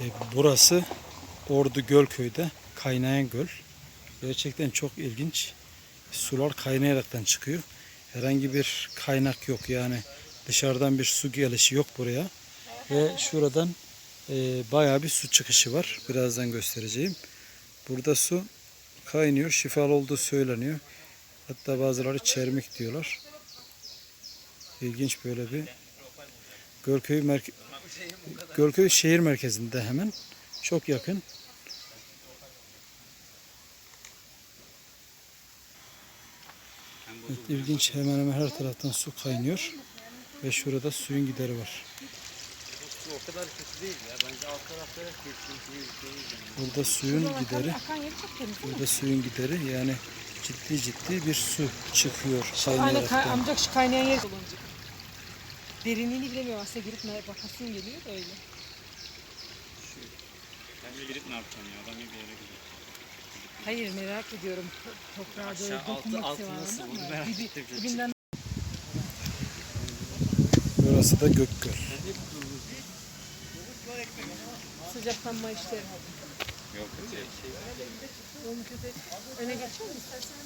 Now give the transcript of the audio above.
E, burası Ordu Gölköy'de kaynayan göl. Gerçekten çok ilginç. Sular kaynayaraktan çıkıyor. Herhangi bir kaynak yok yani dışarıdan bir su gelişi yok buraya. Ve şuradan e, bayağı bir su çıkışı var. Birazdan göstereceğim. Burada su kaynıyor. Şifalı olduğu söyleniyor. Hatta bazıları çermik diyorlar. İlginç böyle bir Gölköy merke Gölköy şehir merkezinde hemen. Çok yakın. Evet, ilginç hemen hemen her taraftan su kaynıyor. Ve şurada suyun gideri var. O kadar kötü değil ya. Bence alt tarafta. Burada suyun gideri. Burada suyun gideri yani ciddi ciddi bir su çıkıyor kay- kaynayaraktan. amcak şu kaynayan yer dolancık. Derinliğini bilemiyorum aslında girip mer- bakasın geliyor da öyle. Ben de girip ne yapacağım ya? Adam bir yere gidiyor. Hayır merak ediyorum. Toprağa böyle Aşağı, altı- dokunmak altı nasıl? Onu merak ettim. dibinden Burası da Gökgöl. sıcaklanma işleri. Yok. Şey, Öne geçer mi? İstersen